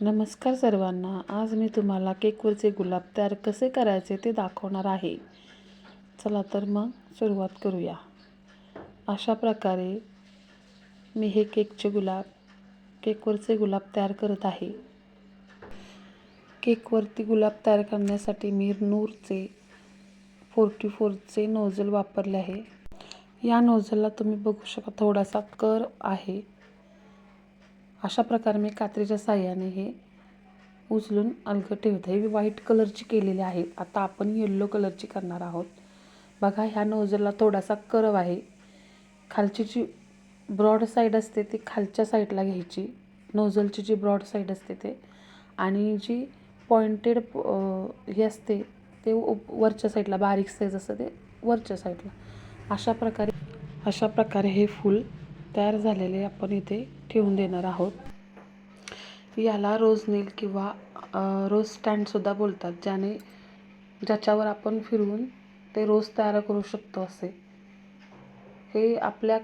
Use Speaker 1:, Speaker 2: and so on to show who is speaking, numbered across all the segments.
Speaker 1: नमस्कार सर्वांना. आज मी तुम्हाला केकवरचे गुलाब तयार कसे करायचे ते दाखवणार आहे. चला तर मग सुरुवात करूया. अशा प्रकारे मी हे केकचे गुलाब केकवरचे गुलाब तयार करत आहे. केकवरती गुलाब तयार करण्यासाठी मी नूरचे फोर्टी फोरचे नोझल वापरले आहे. या नोझलला तुम्ही बघू शकता थोडासा कर आहे. अशा प्रकारे मी कात्रीच्या साह्याने हे उचलून अलग ठेवते. हे व्हाईट कलरची केलेली आहे. आता आपण येल्लो कलरची करणार आहोत. बघा ह्या नोजलला थोडासा करव आहे. खालची जी ब्रॉड साईड असते ती खालच्या साईडला घ्यायची. नोझलची जी ब्रॉड साईड असते ते. आणि जी पॉइंटेड हे असते ते वरच्या साईडला बारीक साईज असतं ते वरच्या साईडला अशा प्रकारे अशा प्रकारे हे फूल तयार झालेले आपण इथे ठेवून देणार आहोत. याला रोज नेल किंवा रोज स्टँडसुद्धा बोलतात ज्याने ज्याच्यावर आपण फिरवून ते रोज तयार करू शकतो असे. हे आपल्या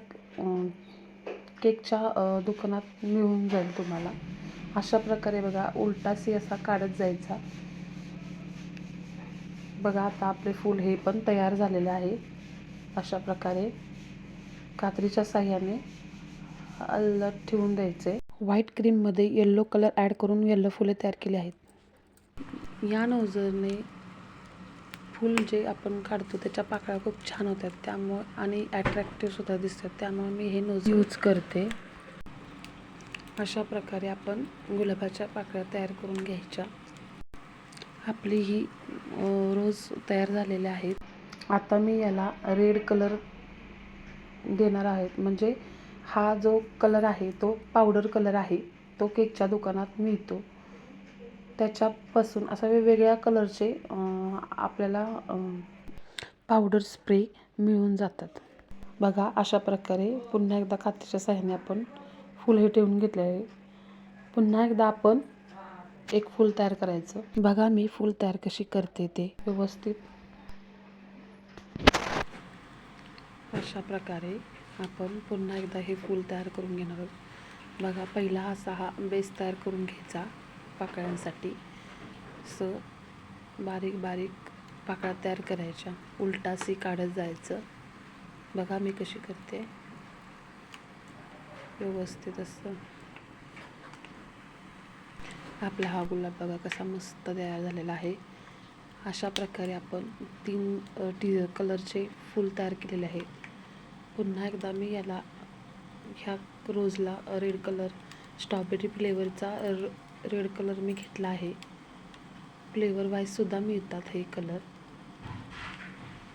Speaker 1: केकच्या दुकानात मिळून जाईल तुम्हाला. अशा प्रकारे बघा उलटा सी असा काढत जायचा. बघा आता आपले फूल हे पण तयार झालेले आहे. अशा प्रकारे कात्रीच्या साह्याने अलग ठेवून द्यायचे. व्हाईट क्रीममध्ये येल्लो कलर ॲड करून येल्लो फुले तयार केली आहेत. या नोजरने फूल जे आपण काढतो त्याच्या पाकळ्या खूप छान होतात. त्यामुळे आणि ॲट्रॅक्टिव्ह सुद्धा दिसतात. त्यामुळे मी हे नोज यूज करते. अशा प्रकारे आपण गुलाबाच्या पाकळ्या तयार करून घ्यायच्या. आपली ही रोज तयार झालेले आहेत. आता मी याला रेड कलर देणार आहेत. म्हणजे हा जो कलर आहे तो पावडर कलर आहे तो केकच्या दुकानात मिळतो. त्याच्यापासून असा वेगवेगळ्या कलरचे आपल्याला पावडर स्प्रे मिळून जातात. बघा अशा प्रकारे पुन्हा एकदा कात्रीच्या साह्याने आपण फूल हे ठेवून घेतले आहे. पुन्हा एकदा आपण एक फूल तयार करायचं. बघा मी फूल तयार कशी करते ते व्यवस्थित. अशा प्रकारे आपण पुन्हा एकदा हे फूल तयार करून घेणार आहोत. बघा पहिला असा हा बेस तयार करून घ्यायचा पाकळ्यांसाठी. स बारीक बारीक पाकळ्या तयार करायच्या. उलटा सी काढत जायचं. बघा मी कशी करते. व्यवस्थित असं. आपला हा गुलाब बघा कसा मस्त तयार झालेला आहे. अशा प्रकारे आपण तीन टी कलरचे फूल तयार केलेले आहे पुन्हा एकदा मी याला ह्या रोजला रेड कलर स्ट्रॉबेरी फ्लेवरचा रेड कलर मी घेतला आहे. फ्लेवर वाईजसुद्धा मिळतात हे कलर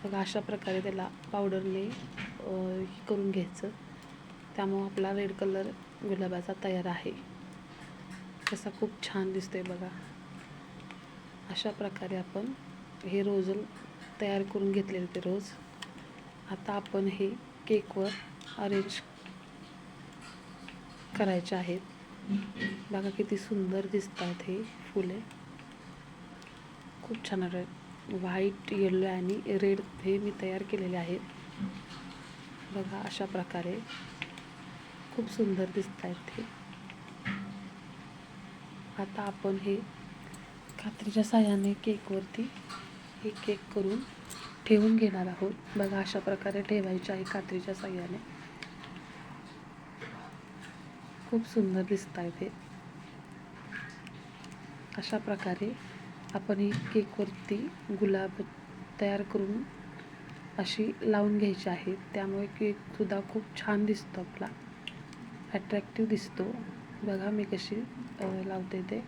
Speaker 1: बघा अशा प्रकारे त्याला पावडरने करून घ्यायचं. त्यामुळं आपला रेड कलर गुलाबाचा तयार आहे. कसा खूप छान दिसतोय बघा. अशा प्रकारे आपण हे रोज तयार करून घेतलेले ते रोज. आता आपण हे केकवर अरेंज करायचे आहेत. बघा किती सुंदर दिसत आहेत हे फुले. खूप छान व्हाईट येल्लो आणि रेड हे मी तयार केलेले आहेत. बघा अशा प्रकारे खूप सुंदर दिसत आहेत हे. आता आपण हे कात्रीच्या साह्याने केकवरती हे केक करून ठेवून घेणार आहोत. बघा अशा प्रकारे ठेवायचे आहे कात्रीच्या साह्याने. खूप सुंदर दिसत आहे ते. अशा प्रकारे आपण ही केकवरती गुलाब तयार करून अशी लावून घ्यायची आहे. त्यामुळे केकसुद्धा खूप छान दिसतो आपला. ॲट्रॅक्टिव्ह दिसतो. बघा मी कशी लावते ते.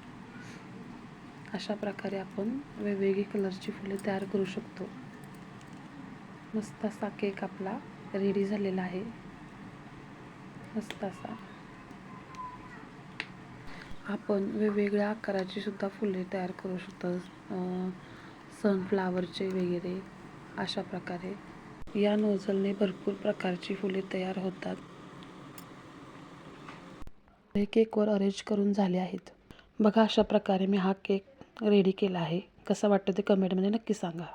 Speaker 1: अशा प्रकारे आपण वेगवेगळी कलरची फुले तयार करू शकतो. मस्त असा केक आपला रेडी झालेला आहे. मस्त असा. आपण वेगवेगळ्या आकाराची सुद्धा फुले तयार करू शकतो. सनफ्लावरचे वगैरे अशा प्रकारे. या नोझलने भरपूर प्रकारची फुले तयार होतात. हे केकवर अरेंज करून झाले आहेत. बघा अशा प्रकारे मी हा केक रेडी केला आहे. कसा वाटतं ते कमेंटमध्ये नक्की सांगा.